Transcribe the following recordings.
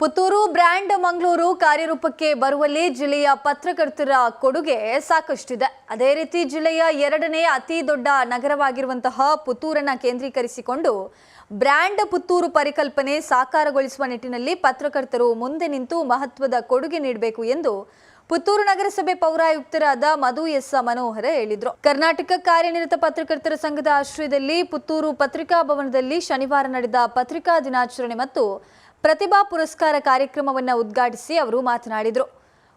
Puttur brand Mangaluru ಕಾರ್ಯರೂಪಕ್ಕೆ ಬರುವಲ್ಲಿ ಜಿಲ್ಲೆಯ ಪತ್ರಕರ್ತರ ಕೊಡುಗೆ ಸಾಕಷ್ಟಿದೆ. ಅದೇ ರೀತಿ ಜಿಲ್ಲೆಯ ಎರಡನೇ ಅತಿ ದೊಡ್ಡ ನಗರವಾಗಿರುವಂತಹ ಪುತ್ತೂರನ್ನ ಕೇಂದ್ರೀಕರಿಸಿಕೊಂಡು ಬ್ರ್ಯಾಂಡ್ ಪುತ್ತೂರು ಪರಿಕಲ್ಪನೆ ಸಾಕಾರಗೊಳಿಸುವ ನಿಟ್ಟಿನಲ್ಲಿ ಪತ್ರಕರ್ತರು ಮುಂದೆ ನಿಂತು ಮಹತ್ವದ ಕೊಡುಗೆ ನೀಡಬೇಕು ಎಂದು ಪುತ್ತೂರು ನಗರಸಭೆ ಪೌರಾಯುಕ್ತರಾದ ಮಧು ಎಸ್ ಮನೋಹರ ಹೇಳಿದರು. ಕರ್ನಾಟಕ ಕಾರ್ಯನಿರತ ಪತ್ರಕರ್ತರ ಸಂಘದ ಆಶ್ರಯದಲ್ಲಿ ಪುತ್ತೂರು ಪತ್ರಿಕಾ ಭವನದಲ್ಲಿ ಶನಿವಾರ ನಡೆದ ಪತ್ರಿಕಾ ದಿನಾಚರಣೆ ಮತ್ತು ಪ್ರತಿಭಾ ಪುರಸ್ಕಾರ ಕಾರ್ಯಕ್ರಮವನ್ನು ಉದ್ಘಾಟಿಸಿ ಅವರು ಮಾತನಾಡಿದರು.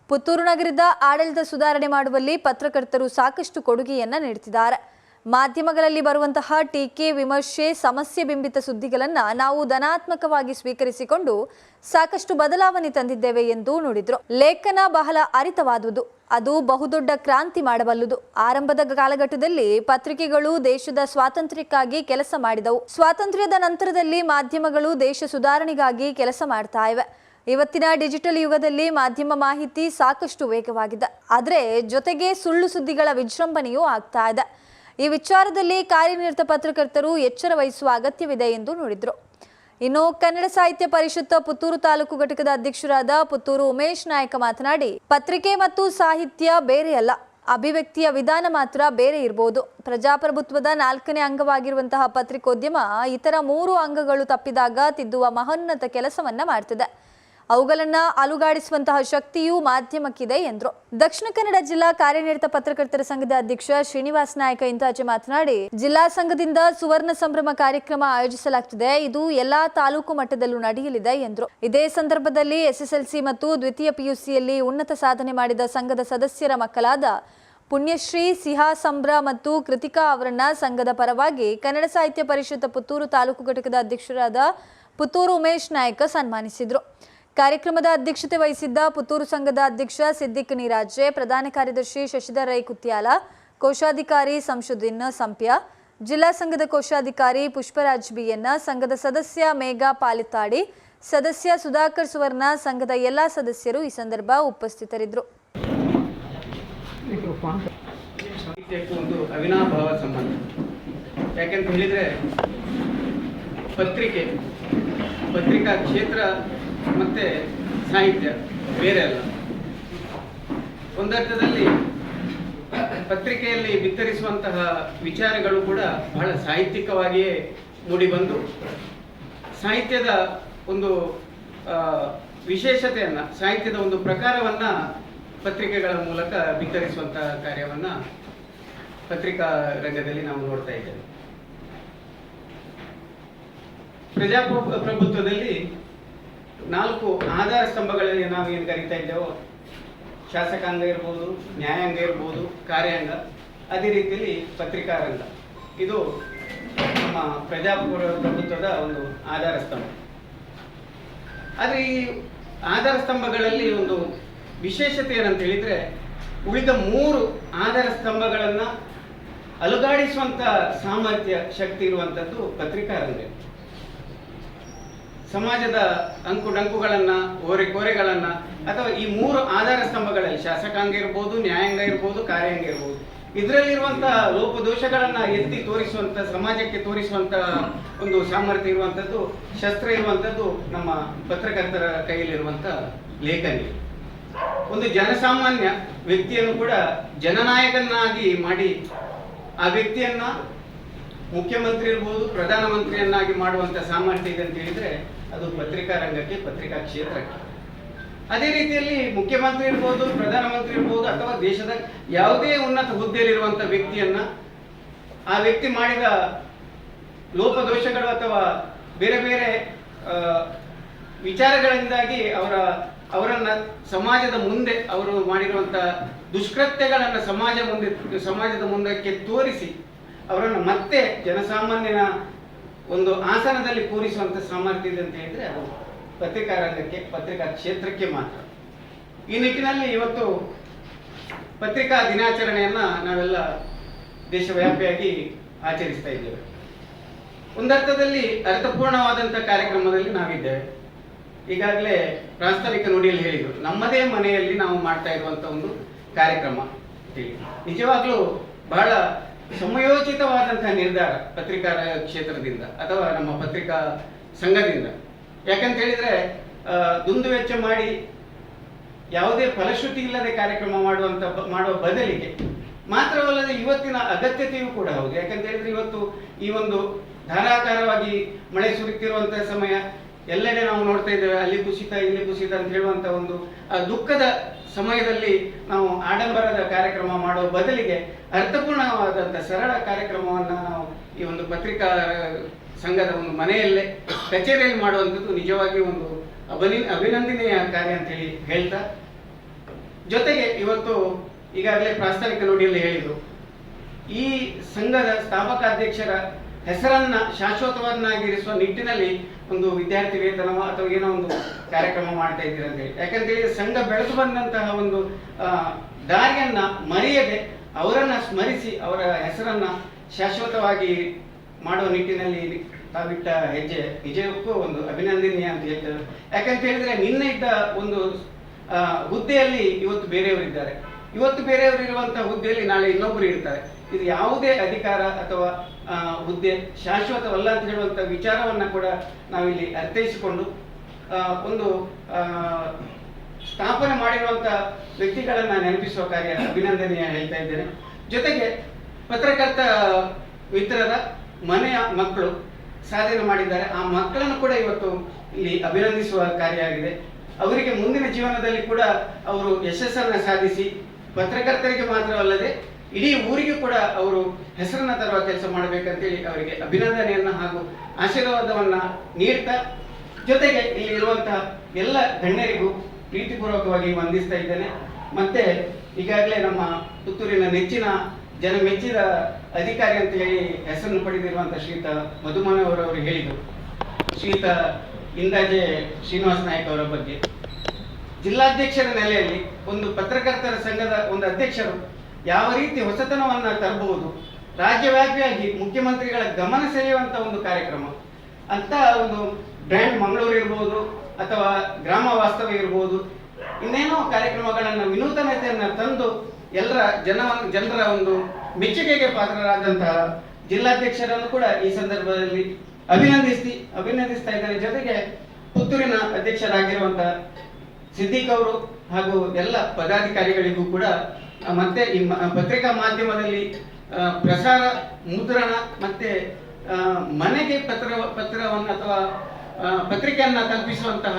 ಪುತ್ತೂರು ನಗರದ ಆಡಳಿತ ಸುಧಾರಣೆ ಮಾಡುವಲ್ಲಿ ಪತ್ರಕರ್ತರು ಸಾಕಷ್ಟು ಕೊಡುಗೆಯನ್ನು ನೀಡುತ್ತಿದ್ದಾರೆ. ಮಾಧ್ಯಮಗಳಲ್ಲಿ ಬರುವಂತಹ ಟೀಕೆ, ವಿಮರ್ಶೆ, ಸಮಸ್ಯೆ ಬಿಂಬಿತ ಸುದ್ದಿಗಳನ್ನು ನಾವು ಧನಾತ್ಮಕವಾಗಿ ಸ್ವೀಕರಿಸಿಕೊಂಡು ಸಾಕಷ್ಟು ಬದಲಾವಣೆ ತಂದಿದ್ದೇವೆ ಎಂದು ನುಡಿದ್ರು. ಲೇಖನ ಬಹಳ ಅರಿತವಾದುದು. ಅದು ಬಹುದೊಡ್ಡ ಕ್ರಾಂತಿ ಮಾಡಬಲ್ಲದು. ಆರಂಭದ ಕಾಲಘಟ್ಟದಲ್ಲಿ ಪತ್ರಿಕೆಗಳು ದೇಶದ ಸ್ವಾತಂತ್ರ್ಯಕ್ಕಾಗಿ ಕೆಲಸ ಮಾಡಿದವು. ಸ್ವಾತಂತ್ರ್ಯದ ನಂತರದಲ್ಲಿ ಮಾಧ್ಯಮಗಳು ದೇಶ ಸುಧಾರಣೆಗಾಗಿ ಕೆಲಸ ಮಾಡ್ತಾ ಇವೆ. ಇವತ್ತಿನ ಡಿಜಿಟಲ್ ಯುಗದಲ್ಲಿ ಮಾಧ್ಯಮ ಮಾಹಿತಿ ಸಾಕಷ್ಟು ವೇಗವಾಗಿದೆ. ಆದರೆ ಜೊತೆಗೆ ಸುಳ್ಳು ಸುದ್ದಿಗಳ ವಿಜೃಂಭಣೆಯೂ ಆಗ್ತಾ ಇದೆ. ಈ ವಿಚಾರದಲ್ಲಿ ಕಾರ್ಯನಿರತ ಪತ್ರಕರ್ತರು ಎಚ್ಚರ ವಹಿಸುವ ಅಗತ್ಯವಿದೆ ಎಂದು ನುಡಿದರು. ಇನ್ನು ಕನ್ನಡ ಸಾಹಿತ್ಯ ಪರಿಷತ್ ಪುತ್ತೂರು ತಾಲೂಕು ಘಟಕದ ಅಧ್ಯಕ್ಷರಾದ ಪುತ್ತೂರು ಉಮೇಶ್ ನಾಯಕ ಮಾತನಾಡಿ, ಪತ್ರಿಕೆ ಮತ್ತು ಸಾಹಿತ್ಯ ಬೇರೆ ಅಲ್ಲ. ಅಭಿವ್ಯಕ್ತಿಯ ವಿಧಾನ ಮಾತ್ರ ಬೇರೆ ಇರಬಹುದು ಪ್ರಜಾಪ್ರಭುತ್ವದ ನಾಲ್ಕನೇ ಅಂಗವಾಗಿರುವಂತಹ ಪತ್ರಿಕೋದ್ಯಮ ಇತರ ಮೂರು ಅಂಗಗಳು ತಪ್ಪಿದಾಗ ತಿದ್ದುವ ಮಹೋನ್ನತ ಕೆಲಸವನ್ನ ಮಾಡ್ತಿದೆ. ಅವುಗಳನ್ನ ಅಲುಗಾಡಿಸುವಂತಹ ಶಕ್ತಿಯು ಮಾಧ್ಯಮಕ್ಕಿದೆ ಎಂದರು. ದಕ್ಷಿಣ ಕನ್ನಡ ಜಿಲ್ಲಾ ಕಾರ್ಯನಿರತ ಪತ್ರಕರ್ತರ ಸಂಘದ ಅಧ್ಯಕ್ಷ ಶ್ರೀನಿವಾಸ್ ನಾಯಕ ಇಂತಾಜೆ ಮಾತನಾಡಿ, ಜಿಲ್ಲಾ ಸಂಘದಿಂದ ಸುವರ್ಣ ಸಂಭ್ರಮ ಕಾರ್ಯಕ್ರಮ ಆಯೋಜಿಸಲಾಗ್ತಿದೆ. ಇದು ಎಲ್ಲಾ ತಾಲೂಕು ಮಟ್ಟದಲ್ಲೂ ನಡೆಯಲಿದೆ ಎಂದರು. ಇದೇ ಸಂದರ್ಭದಲ್ಲಿ ಎಸ್ಎಸ್ಎಲ್ಸಿ ಮತ್ತು ದ್ವಿತೀಯ ಪಿಯುಸಿಯಲ್ಲಿ ಉನ್ನತ ಸಾಧನೆ ಮಾಡಿದ ಸಂಘದ ಸದಸ್ಯರ ಮಕ್ಕಳಾದ ಪುಣ್ಯಶ್ರೀ ಸಿಹಾ ಸಂಬ್ರ ಮತ್ತು ಕೃತಿಕಾ ಅವರನ್ನ ಸಂಘದ ಪರವಾಗಿ ಕನ್ನಡ ಸಾಹಿತ್ಯ ಪರಿಷತ್ ಪುತ್ತೂರು ತಾಲೂಕು ಘಟಕದ ಅಧ್ಯಕ್ಷರಾದ ಪುತ್ತೂರು ಉಮೇಶ್ ನಾಯಕ ಸನ್ಮಾನಿಸಿದರು. ಕಾರ್ಯಕ್ರಮದ ಅಧ್ಯಕ್ಷತೆ ವಹಿಸಿದ್ದ ಪುತ್ತೂರು ಸಂಘದ ಅಧ್ಯಕ್ಷ ಸಿದ್ದಿಕ್ ನಿರಾಜೆ, ಪ್ರಧಾನ ಕಾರ್ಯದರ್ಶಿ ಶಶಿಧರ್ ರೈ ಕುತ್ಯಾಲ, ಕೋಶಾಧಿಕಾರಿ ಸಂಶುದ್ದೀನ್ ಸಂಪ್ಯ, ಜಿಲ್ಲಾ ಸಂಘದ ಕೋಶಾಧಿಕಾರಿ ಪುಷ್ಪರಾಜ್ ಬಿಯನ್ನ ಸಂಘದ ಸದಸ್ಯ ಮೇಘಾ ಪಾಲಿತಾಡಿ, ಸದಸ್ಯ ಸುಧಾಕರ್ ಸುವರ್ಣ, ಸಂಘದ ಎಲ್ಲಾ ಸದಸ್ಯರು ಈ ಸಂದರ್ಭ ಉಪಸ್ಥಿತರಿದ್ದರು. ಅವಿನಾಭಾವ ಸಂಬಂಧ ಯಾಕೆಂತ ಹೇಳಿದರೆ ಪತ್ರಿಕೆ, ಪತ್ರಿಕಾ ಕ್ಷೇತ್ರ ಮತ್ತು ಸಾಹಿತ್ಯ, ಬೇರೆ ಅಲ್ಲ. ಒಂದರ್ಥದಲ್ಲಿ ಪತ್ರಿಕೆಯಲ್ಲಿ ಬಿತ್ತರಿಸುವಂತಹ ವಿಚಾರಗಳು ಕೂಡ ಬಹಳ ಸಾಹಿತ್ಯಿಕವಾಗಿಯೇ ಮೂಡಿಬಂದು, ಸಾಹಿತ್ಯದ ಒಂದು ವಿಶೇಷತೆಯನ್ನ, ಸಾಹಿತ್ಯದ ಒಂದು ಪ್ರಕಾರವನ್ನು ಪತ್ರಿಕೆಗಳ ಮೂಲಕ ಬಿತ್ತರಿಸುವಂತಹ ಕಾರ್ಯವನ್ನು ಪತ್ರಿಕಾ ರಂಗದಲ್ಲಿ ನಾವು ನೋಡ್ತಾ ಇದ್ದೇವೆ. ಪ್ರಜಾಪ್ರಭುತ್ವದಲ್ಲಿ ಪ್ರಭುತ್ವದಲ್ಲಿ ನಾಲ್ಕು ಆಧಾರ ಸ್ತಂಭಗಳಲ್ಲಿ ನಾವು ಏನು ಕರಿತಾ ಇದ್ದೇವೋ, ಶಾಸಕಾಂಗ ಇರ್ಬೋದು, ನ್ಯಾಯಾಂಗ ಇರ್ಬೋದು, ಕಾರ್ಯಾಂಗ, ಅದೇ ರೀತಿಯಲ್ಲಿ ಪತ್ರಿಕಾರಂಗ. ಇದು ನಮ್ಮ ಪ್ರಜಾಪ್ರಭುತ್ವದ ಒಂದು ಆಧಾರ ಸ್ತಂಭ. ಆದರೆ ಈ ಆಧಾರ ಸ್ತಂಭಗಳಲ್ಲಿ ಒಂದು ವಿಶೇಷತೆ ಏನಂತ ಹೇಳಿದರೆ, ಉಳಿದ ಮೂರು ಆಧಾರ ಸ್ತಂಭಗಳನ್ನು ಅಲುಗಾಡಿಸುವಂಥ ಸಾಮರ್ಥ್ಯ, ಶಕ್ತಿ ಇರುವಂಥದ್ದು ಪತ್ರಿಕಾ ರಂಗ ಸಮಾಜದ ಅಂಕು ಡಂಕುಗಳನ್ನ ಓರೆ ಕೋರೆಗಳನ್ನ, ಅಥವಾ ಈ ಮೂರು ಆಧಾರ ಸ್ತಂಭಗಳಲ್ಲಿ ಶಾಸಕಾಂಗ ಇರ್ಬೋದು, ನ್ಯಾಯಾಂಗ ಇರ್ಬೋದು, ಕಾರ್ಯಾಂಗ ಇರ್ಬೋದು ಇದರಲ್ಲಿರುವಂತಹ ಲೋಪದೋಷಗಳನ್ನ ಎತ್ತಿ ತೋರಿಸುವಂತ, ಸಮಾಜಕ್ಕೆ ತೋರಿಸುವಂತ ಒಂದು ಸಾಮರ್ಥ್ಯ ಇರುವಂತದ್ದು, ಶಸ್ತ್ರ ಇರುವಂತದ್ದು ನಮ್ಮ ಪತ್ರಕರ್ತರ ಕೈಯಲ್ಲಿರುವಂಥ ಲೇಖನಿ. ಒಂದು ಜನಸಾಮಾನ್ಯ ವ್ಯಕ್ತಿಯನ್ನು ಕೂಡ ಜನನಾಯಕನಾಗಿ ಮಾಡಿ ಆ ವ್ಯಕ್ತಿಯನ್ನ ಮುಖ್ಯಮಂತ್ರಿ ಇರ್ಬೋದು, ಪ್ರಧಾನಮಂತ್ರಿಯನ್ನಾಗಿ ಮಾಡುವಂತ ಸಾಮರ್ಥ್ಯ ಇದೆ ಅಂತ ಹೇಳಿದ್ರೆ ಅದು ಪತ್ರಿಕಾ ರಂಗಕ್ಕೆ, ಪತ್ರಿಕಾ ಕ್ಷೇತ್ರಕ್ಕೆ. ಅದೇ ರೀತಿಯಲ್ಲಿ ಮುಖ್ಯಮಂತ್ರಿ ಇರ್ಬೋದು, ಪ್ರಧಾನಮಂತ್ರಿ ಇರ್ಬೋದು, ಅಥವಾ ದೇಶದ ಯಾವುದೇ ಉನ್ನತ ಹುದ್ದೆಯಲ್ಲಿರುವಂತ ವ್ಯಕ್ತಿಯನ್ನ ಆ ವ್ಯಕ್ತಿ ಮಾಡಿದ ಲೋಪದೋಷಗಳು ಅಥವಾ ಬೇರೆ ಬೇರೆ ವಿಚಾರಗಳಿಂದಾಗಿ ಅವರ, ಅವರನ್ನ ಸಮಾಜದ ಮುಂದೆ ಅವರು ಮಾಡಿರುವಂತ ದುಷ್ಕೃತ್ಯಗಳನ್ನ ಸಮಾಜ ಮುಂದೆ, ಸಮಾಜದ ಮುಂದಕ್ಕೆ ತೋರಿಸಿ ಅವರನ್ನು ಮತ್ತೆ ಜನಸಾಮಾನ್ಯನ ಒಂದು ಆಸನದಲ್ಲಿ ಕೂರಿಸುವಂತ ಸಾಮರ್ಥ್ಯ ಇದೆ ಅಂತ ಹೇಳಿದ್ರೆ ಅದು ಪತ್ರಿಕಾ ರಂಗಕ್ಕೆ ಪತ್ರಿಕಾ ಕ್ಷೇತ್ರಕ್ಕೆ ಮಾತ್ರ. ಈ ನಿಟ್ಟಿನಲ್ಲಿ ಇವತ್ತು ಪತ್ರಿಕಾ ದಿನಾಚರಣೆಯನ್ನ ನಾವೆಲ್ಲ ದೇಶವ್ಯಾಪಿಯಾಗಿ ಆಚರಿಸ್ತಾ ಇದ್ದೇವೆ. ಒಂದರ್ಥದಲ್ಲಿ ಅರ್ಥಪೂರ್ಣವಾದಂಥ ಕಾರ್ಯಕ್ರಮದಲ್ಲಿ ನಾವಿದ್ದೇವೆ. ಈಗಾಗಲೇ ಪ್ರಾಸ್ತಾವಿಕ ನುಡಿಯಲ್ಲಿ ಹೇಳಿದರು, ನಮ್ಮದೇ ಮನೆಯಲ್ಲಿ ನಾವು ಮಾಡ್ತಾ ಇರುವಂತ ಒಂದು ಕಾರ್ಯಕ್ರಮ. ನಿಜವಾಗ್ಲೂ ಬಹಳ ಸಮಯೋಚಿತವಾದಂತಹ ನಿರ್ಧಾರ ಪತ್ರಿಕಾ ಕ್ಷೇತ್ರದಿಂದ ಅಥವಾ ನಮ್ಮ ಪತ್ರಿಕಾ ಸಂಘದಿಂದ. ಯಾಕಂತ ಹೇಳಿದ್ರೆ ದುಂದು ದುಂದುವೆಚ್ಚ ಮಾಡಿ ಯಾವುದೇ ಫಲಶ್ರುತಿ ಇಲ್ಲದೆ ಕಾರ್ಯಕ್ರಮ ಮಾಡುವಂತ ಮಾಡುವ ಬದಲಿಗೆ ಮಾತ್ರವಲ್ಲದೆ ಇವತ್ತಿನ ಅಗತ್ಯತೆಯೂ ಕೂಡ ಹೌದು. ಯಾಕಂತ ಹೇಳಿದ್ರೆ, ಇವತ್ತು ಈ ಒಂದು ಧಾರಾಕಾರವಾಗಿ ಮಳೆ ಸುರಿತಿರುವಂತಹ ಸಮಯ ಎಲ್ಲೆಡೆ ನಾವು ನೋಡ್ತಾ ಇದ್ದೇವೆ, ಅಲ್ಲಿ ಕುಸಿತ, ಇಲ್ಲಿ ಕುಸಿತ ಅಂತ ಹೇಳುವಂತ ಒಂದು ದುಃಖದ ಸಮಯದಲ್ಲಿ ನಾವು ಆಡಂಬರದ ಕಾರ್ಯಕ್ರಮ ಮಾಡುವ ಬದಲಿಗೆ ಅರ್ಥಪೂರ್ಣವಾದಂಥ ಸರಳ ಕಾರ್ಯಕ್ರಮವನ್ನ ನಾವು ಈ ಒಂದು ಪತ್ರಿಕಾ ಸಂಘದ ಒಂದು ಮನೆಯಲ್ಲೇ ಕಚೇರಿಯಲ್ಲಿ ಮಾಡುವಂಥದ್ದು ನಿಜವಾಗಿ ಒಂದು ಅಭಿನಿ ಅಭಿನಂದನೀಯ ಕಾರ್ಯ ಅಂತ ಹೇಳಿ ಹೇಳ್ತಾ, ಜೊತೆಗೆ ಇವತ್ತು ಈಗಾಗಲೇ ಪ್ರಾಸ್ತಾವಿಕ ನುಡಿಯಲ್ಲಿ ಹೇಳಿದರು, ಈ ಸಂಘದ ಸ್ಥಾಪಕಾಧ್ಯಕ್ಷರ ಹೆಸರನ್ನ ಶಾಶ್ವತವನ್ನಾಗಿರಿಸುವ ನಿಟ್ಟಿನಲ್ಲಿ ಒಂದು ವಿದ್ಯಾರ್ಥಿ ವೇತನ ಅಥವಾ ಏನೋ ಒಂದು ಕಾರ್ಯಕ್ರಮ ಮಾಡ್ತಾ ಇದ್ದೀರ ಅಂತ ಹೇಳಿ. ಸಂಘ ಬೆಳೆದು ಬಂದಂತಹ ಒಂದು ದಾರಿಯನ್ನ ಮರೆಯದೆ ಅವರನ್ನ ಸ್ಮರಿಸಿ ಅವರ ಹೆಸರನ್ನ ಶಾಶ್ವತವಾಗಿ ಮಾಡುವ ನಿಟ್ಟಿನಲ್ಲಿ ತಾವಿಟ್ಟ ಹೆಜ್ಜೆ ನಿಜಕ್ಕೂ ಒಂದು ಅಭಿನಂದನೀಯ ಅಂತ ಹೇಳ್ತೇವೆ. ಯಾಕಂತ ಹೇಳಿದ್ರೆ ನಿನ್ನೆ ಇದ್ದ ಒಂದು ಹುದ್ದೆಯಲ್ಲಿ ಇವತ್ತು ಬೇರೆಯವರಿದ್ದಾರೆ ಇವತ್ತು ಬೇರೆಯವರು ಇರುವಂತಹ ಹುದ್ದೆಯಲ್ಲಿ ನಾಳೆ ಇನ್ನೊಬ್ಬರು ಇರ್ತಾರೆ. ಇದು ಯಾವುದೇ ಅಧಿಕಾರ ಅಥವಾ ಹುದ್ದೆ ಶಾಶ್ವತವಲ್ಲ ಅಂತ ಹೇಳುವಂತ ವಿಚಾರವನ್ನ ಕೂಡ ನಾವಿಲ್ಲಿ ಅರ್ಥೈಸಿಕೊಂಡು ಒಂದು ಸ್ಥಾಪನೆ ಮಾಡಿರುವಂತ ವ್ಯಕ್ತಿಗಳನ್ನ ನೆನಪಿಸುವ ಕಾರ್ಯ ಅಭಿನಂದನೀಯ ಹೇಳ್ತಾ ಇದ್ದೇನೆ. ಜೊತೆಗೆ ಪತ್ರಕರ್ತ ಮಿತ್ರರ ಮನೆಯ ಮಕ್ಕಳು ಸಾಧನೆ ಮಾಡಿದ್ದಾರೆ. ಆ ಮಕ್ಕಳನ್ನು ಕೂಡ ಇವತ್ತು ಇಲ್ಲಿ ಅಭಿನಂದಿಸುವ ಕಾರ್ಯ ಆಗಿದೆ. ಅವರಿಗೆ ಮುಂದಿನ ಜೀವನದಲ್ಲಿ ಕೂಡ ಅವರು ಯಶಸ್ಸನ್ನ ಸಾಧಿಸಿ ಪತ್ರಕರ್ತರಿಗೆ ಮಾತ್ರವಲ್ಲದೆ ಇಡೀ ಊರಿಗೆ ಕೂಡ ಅವರು ಹೆಸರನ್ನ ತರುವ ಕೆಲಸ ಮಾಡಬೇಕಂತೇಳಿ ಅವರಿಗೆ ಅಭಿನಂದನೆಯನ್ನ ಹಾಗೂ ಆಶೀರ್ವಾದವನ್ನ ನೀಡ್ತಾ, ಜೊತೆಗೆ ಇಲ್ಲಿ ಇರುವಂತಹ ಎಲ್ಲ ಗಣ್ಯರಿಗೂ ಪ್ರೀತಿಪೂರ್ವಕವಾಗಿ ವಂದಿಸ್ತಾ ಇದ್ದೇನೆ. ಮತ್ತೆ ಈಗಾಗಲೇ ನಮ್ಮ ಪುತ್ತೂರಿನ ನೆಚ್ಚಿನ ಜನ ಮೆಚ್ಚಿದ ಅಧಿಕಾರಿ ಅಂತ ಹೇಳಿ ಹೆಸರನ್ನು ಪಡೆದಿರುವಂತಹ ಶ್ರೀತ ಮಧುಮನವರವರು ಹೇಳಿದರು. ಶ್ರೀತ ಇಂದಾಜೆ ಶ್ರೀನಿವಾಸ ನಾಯಕ್ ಅವರ ಬಗ್ಗೆ. ಜಿಲ್ಲಾಧ್ಯಕ್ಷರ ನೆಲೆಯಲ್ಲಿ ಒಂದು ಪತ್ರಕರ್ತರ ಸಂಘದ ಒಂದು ಅಧ್ಯಕ್ಷರು ಯಾವ ರೀತಿ ಹೊಸತನವನ್ನು ತರಬಹುದು, ರಾಜ್ಯವ್ಯಾಪಿಯಾಗಿ ಮುಖ್ಯಮಂತ್ರಿಗಳ ಗಮನ ಸೆಳೆಯುವಂತ ಒಂದು ಕಾರ್ಯಕ್ರಮ, ಅಂತ ಒಂದು ಬ್ರ್ಯಾಂಡ್ ಮಂಗಳೂರು ಇರ್ಬೋದು ಅಥವಾ ಗ್ರಾಮ ವಾಸ್ತವ ಇರ್ಬೋದು, ಇನ್ನೇನೋ ಕಾರ್ಯಕ್ರಮಗಳನ್ನು ವಿನೂತನತೆಯನ್ನು ತಂದು ಎಲ್ಲರ ಜನ ಜನರ ಒಂದು ಮೆಚ್ಚುಗೆಗೆ ಪಾತ್ರರಾದಂತಹ ಜಿಲ್ಲಾಧ್ಯಕ್ಷರನ್ನು ಕೂಡ ಈ ಸಂದರ್ಭದಲ್ಲಿ ಅಭಿನಂದಿಸಿ ಅಭಿನಂದಿಸ್ತಾ ಇದ್ದಾರೆ. ಜೊತೆಗೆ ಪುತ್ತೂರಿನ ಅಧ್ಯಕ್ಷರಾಗಿರುವಂತಹ ಸಿದ್ದಿಕ್ ಅವರು ಹಾಗೂ ಎಲ್ಲ ಪದಾಧಿಕಾರಿಗಳಿಗೂ ಕೂಡ ಮತ್ತೆ ಈ ಪತ್ರಿಕಾ ಮಾಧ್ಯಮದಲ್ಲಿ ಪ್ರಸಾರ ಮುದ್ರಣ ಮತ್ತೆ ಮನೆಗೆ ಪತ್ರ, ಪತ್ರವನ್ನು ಅಥವಾ ಪತ್ರಿಕೆಯನ್ನು ತಲುಪಿಸುವಂತಹ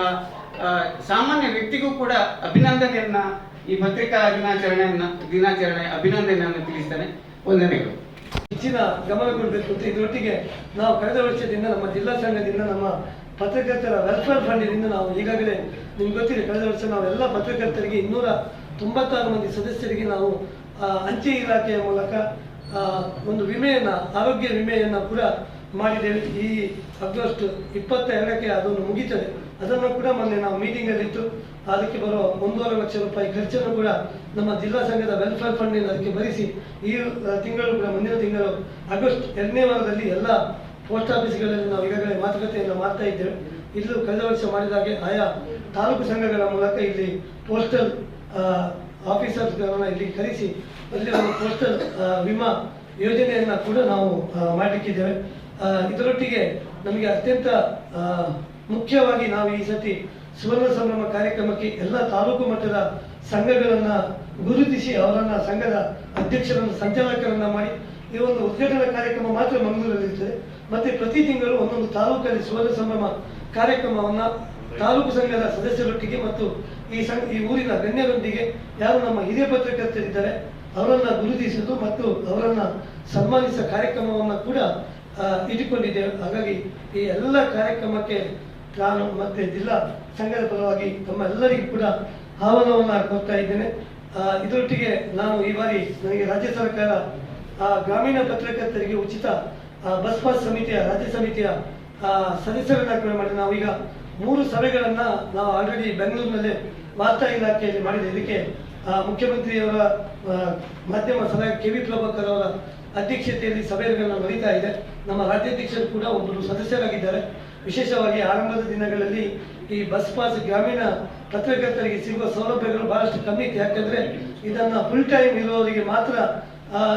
ಸಾಮಾನ್ಯ ವ್ಯಕ್ತಿಗೂ ಕೂಡ ಅಭಿನಂದನೆಯನ್ನ ಈ ಪತ್ರಿಕಾ ದಿನಾಚರಣೆಯನ್ನ, ದಿನಾಚರಣೆ ಅಭಿನಂದನೆಯನ್ನು ತಿಳಿಸ್ತೇನೆ. ವಂದನೆಗಳು. ಹೆಚ್ಚಿನ ಗಮನ ಕೊಡಬೇಕು ಅಂತ ಇದರೊಟ್ಟಿಗೆ ನಾವು ಕಳೆದ ವರ್ಷದಿಂದ ನಮ್ಮ ಜಿಲ್ಲಾ ಸಂಘದಿಂದ ನಮ್ಮ ಪತ್ರಕರ್ತರ ವೆಲ್ಫೇರ್ ಫಂಡಿನಿಂದ ನಾವು ಈಗಾಗಲೇ ನಿಮ್ಗೆ ಗೊತ್ತಿದೆ, ಕಳೆದ ವರ್ಷ ನಾವು ಎಲ್ಲ ಪತ್ರಕರ್ತರಿಗೆ ಇನ್ನೂರ ತೊಂಬತ್ತಾರು ಮಂದಿ ಸದಸ್ಯರಿಗೆ ನಾವು ಅಂಚೆ ಇಲಾಖೆಯ ಮೂಲಕ ಒಂದು ವಿಮೆಯನ್ನ, ಆರೋಗ್ಯ ವಿಮೆಯನ್ನ ಕೂಡ ಮಾಡಿದ್ದೇವೆ. ಈ ಆಗಸ್ಟ್ ಇಪ್ಪತ್ತೆರಡಕ್ಕೆ ಅದನ್ನು ಮುಗೀತದೆ. ಅದನ್ನು ಕೂಡ ಮೊನ್ನೆ ನಾವು ಮೀಟಿಂಗ್ ಅಲ್ಲಿ ಇತ್ತು. ಅದಕ್ಕೆ ಬರುವ ಒಂದೂವರೆ ಲಕ್ಷ ರೂಪಾಯಿ ಖರ್ಚನ್ನು ಕೂಡ ನಮ್ಮ ಜಿಲ್ಲಾ ಸಂಘದ ವೆಲ್ಫೇರ್ ಫಂಡಿನ ಅದಕ್ಕೆ ಭರಿಸಿ, ಈ ತಿಂಗಳು ಕೂಡ, ಮುಂದಿನ ತಿಂಗಳು ಆಗಸ್ಟ್ ಎರಡನೇ ವಾರದಲ್ಲಿ ಎಲ್ಲ ಪೋಸ್ಟ್ ಆಫೀಸ್ಗಳಲ್ಲಿ ನಾವು ಈಗಾಗಲೇ ಮಾತುಕತೆಯನ್ನು ಮಾಡ್ತಾ ಇದ್ದೇವೆ. ಇಲ್ಲೂ ಕಳೆದ ವರ್ಷ ಮಾಡಿದ ಹಾಗೆ ಆಯಾ ತಾಲೂಕು ಸಂಘಗಳ ಮೂಲಕ ಇಲ್ಲಿ ಪೋಸ್ಟಲ್ ಆಫೀಸರ್ಸ್ಗಳನ್ನ ಇಲ್ಲಿ ಕರೆಸಿ, ಅಲ್ಲಿ ಒಂದು ಪೋಸ್ಟಲ್ ವಿಮಾ ಯೋಜನೆಯನ್ನ ಕೂಡ ನಾವು ಮಾಡಲಿಕ್ಕಿದ್ದೇವೆ ಇದರೊಟ್ಟಿಗೆ ನಮಗೆ ಅತ್ಯಂತ ಮುಖ್ಯವಾಗಿ ನಾವು ಈ ಸತಿ ಸುವರ್ಣ ಸಂಭ್ರಮ ಕಾರ್ಯಕ್ರಮಕ್ಕೆ ಎಲ್ಲ ತಾಲೂಕು ಮಟ್ಟದ ಸಂಘಗಳನ್ನ ಗುರುತಿಸಿ ಅವರನ್ನ ಸಂಘದ ಅಧ್ಯಕ್ಷರನ್ನು, ಸಂಚಾಲಕರನ್ನ ಮಾಡಿ ಈ ಒಂದು ಉದ್ಘಾಟನಾ ಕಾರ್ಯಕ್ರಮ ಮಾತ್ರ ಮಂಗಳೂರಲ್ಲಿ ಇರ್ತದೆ ಮತ್ತೆ ಪ್ರತಿ ತಿಂಗಳು ಒಂದೊಂದು ತಾಲೂಕಲ್ಲಿ ಸುವರ್ಣ ಸಂಭ್ರಮ ಕಾರ್ಯಕ್ರಮವನ್ನ ತಾಲೂಕು ಸಂಘದ ಸದಸ್ಯರೊಟ್ಟಿಗೆ ಮತ್ತು ಈ ಈ ಊರಿನ ಗಣ್ಯರೊಂದಿಗೆ ಯಾರು ನಮ್ಮ ಹಿರಿಯ ಪತ್ರಕರ್ತರಿದ್ದಾರೆ ಅವರನ್ನ ಗುರುತಿಸುವುದು ಮತ್ತು ಅವರನ್ನ ಸನ್ಮಾನಿಸುವ ಕಾರ್ಯಕ್ರಮವನ್ನ ಕೂಡ ಇಟ್ಟುಕೊಂಡಿದ್ದೇವೆ. ಹಾಗಾಗಿ ಈ ಎಲ್ಲ ಕಾರ್ಯಕ್ರಮಕ್ಕೆ ನಾನು ಮತ್ತೆ ಜಿಲ್ಲಾ ಸಂಘದ ಪರವಾಗಿ ತಮ್ಮ ಎಲ್ಲರಿಗೂ ಕೂಡ ಆಹ್ವಾನವನ್ನ ಕೊಡ್ತಾ ಇದ್ದೇನೆ. ಇದರೊಟ್ಟಿಗೆ ನಾನು ಈ ಬಾರಿ ನನಗೆ ರಾಜ್ಯ ಸರ್ಕಾರ ಗ್ರಾಮೀಣ ಪತ್ರಕರ್ತರಿಗೆ ಉಚಿತ ಬಸ್ ಪಾಸ್ ಸಮಿತಿಯ ರಾಜ್ಯ ಸಮಿತಿಯ ಸದಸ್ಯರನ್ನ ಕೂಡ ಮಾಡಿ ನಾವೀಗ ಮೂರು ಸಭೆಗಳನ್ನ ನಾವು ಆಲ್ರೆಡಿ ಬೆಂಗಳೂರಿನಲ್ಲಿ ವಾರ್ತಾ ಇಲಾಖೆಯಲ್ಲಿ ಮಾಡಿದೆ ಇದಕ್ಕೆ ಮುಖ್ಯಮಂತ್ರಿಯವರ ಮಾಧ್ಯಮ ಸಲಹೆ ಕೆ ವಿ ಪ್ರಭಾಕರ್ ಅವರ ಅಧ್ಯಕ್ಷತೆಯಲ್ಲಿ ಸಭೆಗಳನ್ನು ನಡೀತಾ ಇದೆ. ನಮ್ಮ ರಾಜ್ಯಾಧ್ಯಕ್ಷರು ಕೂಡ ಒಬ್ಬರು ಸದಸ್ಯರಾಗಿದ್ದಾರೆ. ವಿಶೇಷವಾಗಿ ಆರಂಭದ ದಿನಗಳಲ್ಲಿ ಈ ಬಸ್ ಪಾಸ್ ಗ್ರಾಮೀಣ ಪತ್ರಕರ್ತರಿಗೆ ಸಿಗುವ ಸೌಲಭ್ಯಗಳು ಬಹಳಷ್ಟು ಕಮ್ಮಿ ಇತ್ತು ಯಾಕಂದ್ರೆ ಇದನ್ನ ಫುಲ್ ಟೈಮ್ ಇರುವವರಿಗೆ ಮಾತ್ರ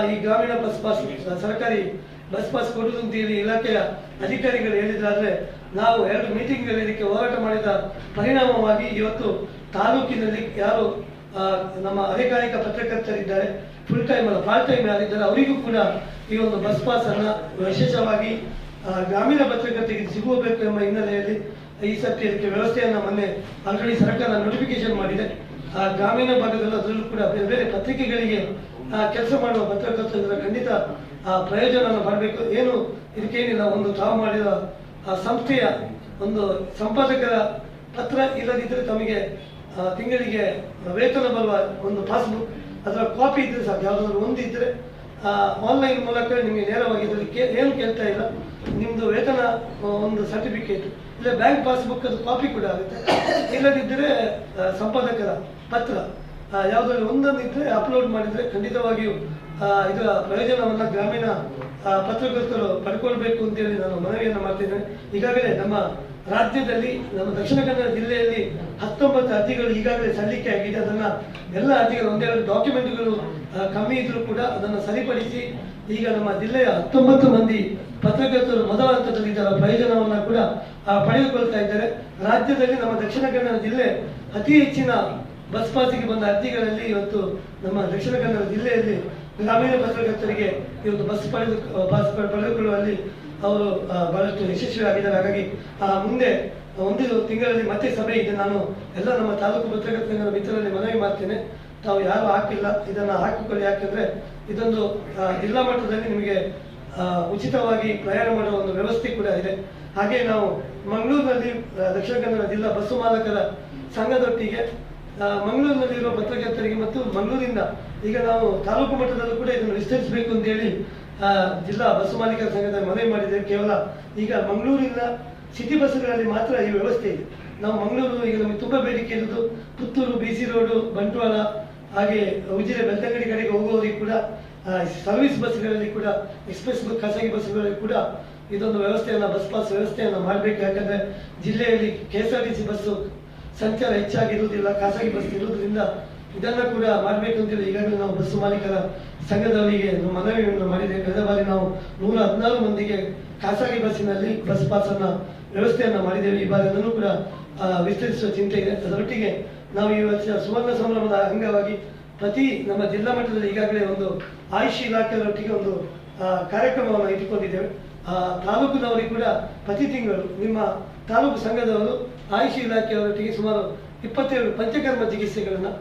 ಈ ಗ್ರಾಮೀಣ ಬಸ್ ಪಾಸ್ ಸರ್ಕಾರಿ ಬಸ್ ಪಾಸ್ ಕೊಡುವುದು ಅಂತ ಇಲಾಖೆಯ ಅಧಿಕಾರಿಗಳು ಹೇಳಿದ್ರಾದ್ರೆ ನಾವು ಎರಡು ಮೀಟಿಂಗ್ಗಳಲ್ಲಿ ಇದಕ್ಕೆ ಹೋರಾಟ ಮಾಡಿದ ಪರಿಣಾಮವಾಗಿ ಇವತ್ತು ತಾಲೂಕಿನಲ್ಲಿ ಯಾರು ನಮ್ಮ ಅಧಿಕಾರಿಕ ಪತ್ರಕರ್ತರಿದ್ದಾರೆ ಫುಲ್ ಟೈಮ್ ಅಲ್ಲ ಪಾರ್ಟ್ ಟೈಮ್ ಯಾರಿದ್ದಾರೆ, ಅವರಿಗೂ ಕೂಡ ಈ ಒಂದು ಬಸ್ ಪಾಸ್ ಅನ್ನ ವಿಶೇಷವಾಗಿ ಗ್ರಾಮೀಣ ಪತ್ರಕರ್ತರಿಗೆ ಸಿಗಬೇಕು ಎಂಬ ಹಿನ್ನೆಲೆಯಲ್ಲಿ ಈ ಸತ್ಯ ಇದಕ್ಕೆ ವ್ಯವಸ್ಥೆಯನ್ನು ಮೊನ್ನೆ ಆಲ್ರೆಡಿ ಸರ್ಕಾರ ನೋಟಿಫಿಕೇಶನ್ ಮಾಡಿದೆ. ಆ, ಗ್ರಾಮೀಣ ಭಾಗದಲ್ಲಿ ಅದರಲ್ಲೂ ಕೂಡ ಬೇರೆ ಬೇರೆ ಪತ್ರಿಕೆಗಳಿಗೆ ಕೆಲಸ ಮಾಡುವ ಪತ್ರಕರ್ತರಿಂದ ಖಂಡಿತ ಆ, ಪ್ರಯೋಜನವನ್ನು ಬರಬೇಕು. ಏನು ಇದಕ್ಕೇನಿಲ್ಲ ಒಂದು ತಾವು ಮಾಡಿದ ಸಂಸ್ಥೆಯ ಒಂದು ಸಂಪಾದಕರ ಪತ್ರ ಇಲ್ಲದಿದ್ದರೆ ತಮಗೆ ತಿಂಗಳಿಗೆ ವೇತನ ಬರುವ ಒಂದು ಪಾಸ್ಬುಕ್ ಅದರ ಕಾಪಿ ಇದ್ರೆ ಸಾಧ್ಯ ಯಾವುದಾದ್ರೂ ಒಂದು ಇದ್ರೆ ಆನ್ಲೈನ್ ಮೂಲಕ ನಿಮಗೆ ನೇರವಾಗಿ ಇದರಲ್ಲಿ ಏನು ಕೇಳ್ತಾ ಇಲ್ಲ. ನಿಮ್ಮದು ವೇತನ ಒಂದು ಸರ್ಟಿಫಿಕೇಟ್. ಇಲ್ಲ ಬ್ಯಾಂಕ್ ಪಾಸ್ಬುಕ್ ಅದು ಕಾಪಿ ಕೂಡ ಆಗುತ್ತೆ. ಇಲ್ಲದಿದ್ದರೆ ಸಂಪಾದಕರ ಪತ್ರ. ಯಾವುದ್ರಲ್ಲಿ ಒಂದೊಂದು ಇದ್ರೆ ಅಪ್ಲೋಡ್ ಮಾಡಿದ್ರೆ ಖಂಡಿತವಾಗಿಯೂ ಇದರ ಪ್ರಯೋಜನವನ್ನು ಗ್ರಾಮೀಣ ಪತ್ರಕರ್ತರು ಪಡ್ಕೊಳ್ಬೇಕು ಅಂತೇಳಿ ನಾನು ಮನವಿಯನ್ನು ಮಾಡ್ತಿದ್ದೇನೆ. ಈಗಾಗಲೇ ನಮ್ಮ ರಾಜ್ಯದಲ್ಲಿ, ನಮ್ಮ ದಕ್ಷಿಣ ಕನ್ನಡ ಜಿಲ್ಲೆಯಲ್ಲಿ ಹತ್ತೊಂಬತ್ತು ಅರ್ಜಿಗಳು ಈಗಾಗಲೇ ಸಲ್ಲಿಕೆ ಆಗಿದೆ. ಅದನ್ನ ಎಲ್ಲ ಅರ್ಜಿಗಳು ಒಂದೆರಡು ಡಾಕ್ಯುಮೆಂಟ್ಗಳು ಕಮ್ಮಿ ಇದ್ರೂ ಕೂಡ ಅದನ್ನು ಸರಿಪಡಿಸಿ ಈಗ ನಮ್ಮ ಜಿಲ್ಲೆಯ ಹತ್ತೊಂಬತ್ತು ಮಂದಿ ಪತ್ರಕರ್ತರು ಮೊದಲ ಹಂತದಲ್ಲಿ ಇದರ ಪ್ರಯೋಜನವನ್ನ ಕೂಡ ಪಡೆದುಕೊಳ್ತಾ ಇದ್ದಾರೆ. ರಾಜ್ಯದಲ್ಲಿ ನಮ್ಮ ದಕ್ಷಿಣ ಕನ್ನಡ ಜಿಲ್ಲೆ ಅತಿ ಹೆಚ್ಚಿನ ಬಸ್ ಪಾಸಿಗೆ ಬಂದ ಅರ್ಜಿಗಳಲ್ಲಿ ಇವತ್ತು ನಮ್ಮ ದಕ್ಷಿಣ ಕನ್ನಡ ಜಿಲ್ಲೆಯಲ್ಲಿ ಗ್ರಾಮೀಣ ಪತ್ರಕರ್ತರಿಗೆ ಇವತ್ತು ಬಸ್ ಪಡೆದು ಬಸ್ ಪಡೆದುಕೊಳ್ಳುವಲ್ಲಿ ಅವರು ಬಹಳಷ್ಟು ಯಶಸ್ವಿಯಾಗಿದ್ದಾರೆ. ಹಾಗಾಗಿ ಆ, ಮುಂದೆ ಒಂದು ತಿಂಗಳಲ್ಲಿ ಮತ್ತೆ ಸಭೆ ಇದೆ. ನಾನು ಎಲ್ಲ ನಮ್ಮ ತಾಲೂಕು ಪತ್ರಕರ್ತರ ಮಿತ್ರರಲ್ಲಿ ಮನವಿ ಮಾಡ್ತೇನೆ. ತಾವು ಯಾರು ಹಾಕಿಲ್ಲ. ಇದನ್ನು ಹಾಕಿಕೊಳ್ಳಿ. ಯಾಕಂದ್ರೆ ಇದೊಂದು ಜಿಲ್ಲಾ ಮಟ್ಟದಲ್ಲಿ ನಿಮಗೆ ಉಚಿತವಾಗಿ ಪ್ರಯಾಣ ಮಾಡುವ ಒಂದು ವ್ಯವಸ್ಥೆ ಕೂಡ ಇದೆ. ಹಾಗೆ ನಾವು ಮಂಗಳೂರಿನಲ್ಲಿ ದಕ್ಷಿಣ ಕನ್ನಡ ಜಿಲ್ಲಾ ಬಸ್ಸು ಮಾಲಕರ ಸಂಘದೊಟ್ಟಿಗೆ ಮಂಗಳೂರಿನಲ್ಲಿರುವ ಪತ್ರಕರ್ತರಿಗೆ ಮತ್ತು ಮಂಗಳೂರಿಂದ ಈಗ ನಾವು ತಾಲೂಕು ಮಟ್ಟದಲ್ಲೂ ಕೂಡ ಇದನ್ನು ವಿಸ್ತರಿಸಬೇಕು ಅಂತೇಳಿ ಹೇಳಿ ಜಿಲ್ಲಾ ಬಸ್ ಮಾಲೀಕರ ಸಂಘದ ಮನವಿ ಮಾಡಿದ್ದೇವೆ ಕೇವಲ ಈಗ ಮಂಗಳೂರಿನ ಸಿಟಿ ಬಸ್ಸುಗಳಲ್ಲಿ ಮಾತ್ರ ಈ ವ್ಯವಸ್ಥೆ ಇದೆ. ನಾವು ಮಂಗಳೂರು ಈಗ ನಮಗೆ ತುಂಬಾ ಬೇಡಿಕೆ ಇರುವುದು. Puttur B C road Bantwal, ಹಾಗೆ ಉಜಿರೆ, ಬೆಳ್ತಂಗಡಿ ಕಡೆಗೆ ಹೋಗುವವರಿಗೆ ಕೂಡ ಸರ್ವಿಸ್ ಬಸ್ಗಳಲ್ಲಿ ಕೂಡ ಎಕ್ಸ್ಪ್ರೆಸ್ ಖಾಸಗಿ ಬಸ್ಗಳಲ್ಲಿ ಕೂಡ ಇದೊಂದು ವ್ಯವಸ್ಥೆಯನ್ನು ಬಸ್ ಪಾಸ್ ವ್ಯವಸ್ಥೆಯನ್ನು ಮಾಡಬೇಕು. ಯಾಕಂದ್ರೆ ಜಿಲ್ಲೆಯಲ್ಲಿ K S R T C bus ಸಂಚಾರ ಹೆಚ್ಚಾಗಿರುವುದಿಲ್ಲ ಖಾಸಗಿ ಬಸ್ ಇರುವುದರಿಂದ ಇದನ್ನ ಕೂಡ ಮಾಡಬೇಕು ಅಂತೇಳಿ ಈಗಾಗಲೇ ನಾವು ಬಸ್ ಮಾಲೀಕರ ಸಂಘದವರಿಗೆ ನಾವು ಮನವಿಯನ್ನು ಮಾಡಿದೆ. ಕಳೆದ ಬಾರಿ ನಾವು ನೂರ ಹದಿನಾರು ಮಂದಿಗೆ ಖಾಸಗಿ ಬಸ್ಸಿನಲ್ಲಿ ಬಸ್ ಪಾಸ್ ಅನ್ನ ವ್ಯವಸ್ಥೆಯನ್ನ ಮಾಡಿದ್ದೇವೆ. ಈ ಬಾರಿ ಅದನ್ನು ಕೂಡ ವಿಸ್ತರಿಸುವ ಚಿಂತೆ ಇದೆ. ಅದರೊಟ್ಟಿಗೆ ನಾವು ಈ ವರ್ಷ ಸುವರ್ಣ ಸಂಭ್ರಮದ ಅಂಗವಾಗಿ ಪ್ರತಿ ನಮ್ಮ ಜಿಲ್ಲಾ ಮಟ್ಟದಲ್ಲಿ ಈಗಾಗಲೇ ಒಂದು ಆಯುಷ್ ಇಲಾಖೆಯೊಟ್ಟಿಗೆ ಒಂದು ಕಾರ್ಯಕ್ರಮವನ್ನು ಇಟ್ಟುಕೊಂಡಿದ್ದೇವೆ. ಆ, ತಾಲೂಕಿನವರಿಗೆ ಕೂಡ ಪ್ರತಿ ತಿಂಗಳು ನಿಮ್ಮ ತಾಲೂಕು ಸಂಘದವರು ಆಯುಷ್ ಇಲಾಖೆಯವರೊಟ್ಟಿಗೆ ಸುಮಾರು ಇಪ್ಪತ್ತೇಳು ಪಂಚಕರ್ಮ ಚಿಕಿತ್ಸೆಗಳನ್ನ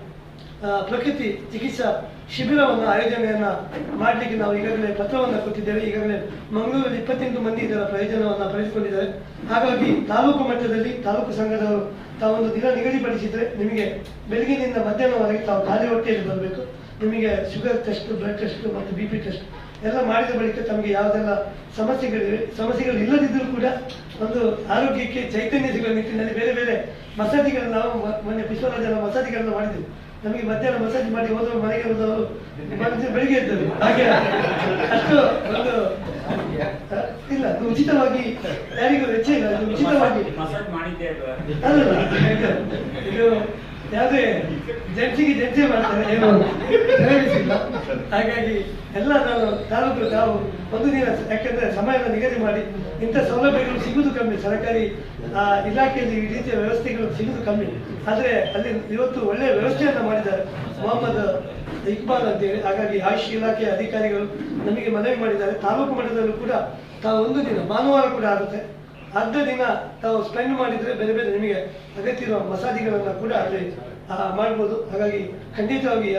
ಪ್ರಕೃತಿ ಚಿಕಿತ್ಸಾ ಶಿಬಿರವನ್ನು, ಆಯೋಜನೆಯನ್ನ ಮಾಡಲಿಕ್ಕೆ ನಾವು ಈಗಾಗಲೇ ಪತ್ರವನ್ನು ಕೊಟ್ಟಿದ್ದೇವೆ. ಈಗಾಗಲೇ ಮಂಗಳೂರಲ್ಲಿ ಇಪ್ಪತ್ತೆಂಟು ಮಂದಿ ಇದರ ಪ್ರಯೋಜನವನ್ನು ಪಡೆದುಕೊಂಡಿದ್ದಾರೆ. ಹಾಗಾಗಿ ತಾಲೂಕು ಮಟ್ಟದಲ್ಲಿ ತಾಲೂಕು ಸಂಘದವರು ತಾವೊಂದು ದಿನ ನಿಗದಿಪಡಿಸಿದ್ರೆ ನಿಮಗೆ ಬೆಳಗಿನಿಂದ ಮಧ್ಯಾಹ್ನವರೆಗೆ ತಾವು ಖಾಲಿ ಹೊಟ್ಟೆಯಲ್ಲಿ ಬರಬೇಕು. ನಿಮಗೆ ಶುಗರ್ ಟೆಸ್ಟ್, ಬ್ಲಡ್ ಟೆಸ್ಟ್ ಮತ್ತು ಬಿ ಪಿ ಟೆಸ್ಟ್ ಎಲ್ಲ ಮಾಡಿದ ಬಳಿಕ ತಮಗೆ ಯಾವುದೆಲ್ಲ ಸಮಸ್ಯೆಗಳಿವೆ ಸಮಸ್ಯೆಗಳು ಇಲ್ಲದಿದ್ದರೂ ಕೂಡ ಒಂದು ಆರೋಗ್ಯಕ್ಕೆ ಚೈತನ್ಯ ಸಿಗುವ ನಿಟ್ಟಿನಲ್ಲಿ ಬೇರೆ ಬೇರೆ ಮಸಾಜಿಗಳನ್ನು ನಾವು ಮೊನ್ನೆ ಪುಷ್ಪರಾಜನ ಮಸಾಜಿಗಳನ್ನು ಮಾಡಿದ್ವಿ. ನಮಗೆ ಮಧ್ಯಾಹ್ನ ಮಸಾಜ್ ಮಾಡಿ ಹೋದವರು ಮನೆಗೆ ಹೋದವರು ಬೆಳಿಗ್ಗೆ ಇದ್ದರು ಹಾಗೆ ಅಷ್ಟು ಒಂದು ಇಲ್ಲ ಉಚಿತವಾಗಿ ಯಾರಿಗೂ ವೆಚ್ಚ ಇಲ್ಲ ಉಚಿತವಾಗಿ. ಮಸಾಜ್ ಮಾಡಿದ್ದೆ ಅಲ್ಲ ಇದು ಯಾವುದೇ ಜಡ್ಜಿಗೆ ಜಡ್ಜೆ ಮಾಡ್ತಾರೆ, ಏನು ಹಾಗಾಗಿ ಎಲ್ಲ ನಾನು ತಾಲೂಕು ತಾವು ಒಂದು ದಿನ, ಯಾಕೆಂದ್ರೆ ಸಮಯದ ನಿಗದಿ ಮಾಡಿ ಇಂಥ ಸೌಲಭ್ಯಗಳು ಸಿಗುವುದು ಕಮ್ಮಿ. ಸರ್ಕಾರಿ ಇಲಾಖೆಯಲ್ಲಿ ಈ ರೀತಿಯ ವ್ಯವಸ್ಥೆಗಳು ಸಿಗುವುದು ಕಮ್ಮಿ. ಆದ್ರೆ ಅಲ್ಲಿ ಇವತ್ತು ಒಳ್ಳೆಯ ವ್ಯವಸ್ಥೆಯನ್ನು ಮಾಡಿದ್ದಾರೆ. ಮೊಹಮ್ಮದ್ ಇಕ್ಬಾಲ್ ಅಂತೇಳಿ. ಹಾಗಾಗಿ ಆಯುಷ್ ಇಲಾಖೆಯ ಅಧಿಕಾರಿಗಳು ನಮಗೆ ಮನವಿ ಮಾಡಿದ್ದಾರೆ. ತಾಲೂಕು ಮಟ್ಟದಲ್ಲೂ ಕೂಡ ತಾವು ಒಂದು ದಿನ ಭಾನುವಾರ ಕೂಡ ಆಗುತ್ತೆ. ಅರ್ಧ ದಿನ ತಾವು ಸ್ಪೆಂಡ್ ಮಾಡಿದ್ರೆ ಬೇರೆ ಬೇರೆ ನಿಮಗೆ ಅಗತ್ಯ ಇರುವ ಮಸಾಜಿಗಳನ್ನ ಕೂಡ ಅಲ್ಲಿ ಮಾಡ್ಬೋದು. ಹಾಗಾಗಿ ಖಂಡಿತವಾಗಿ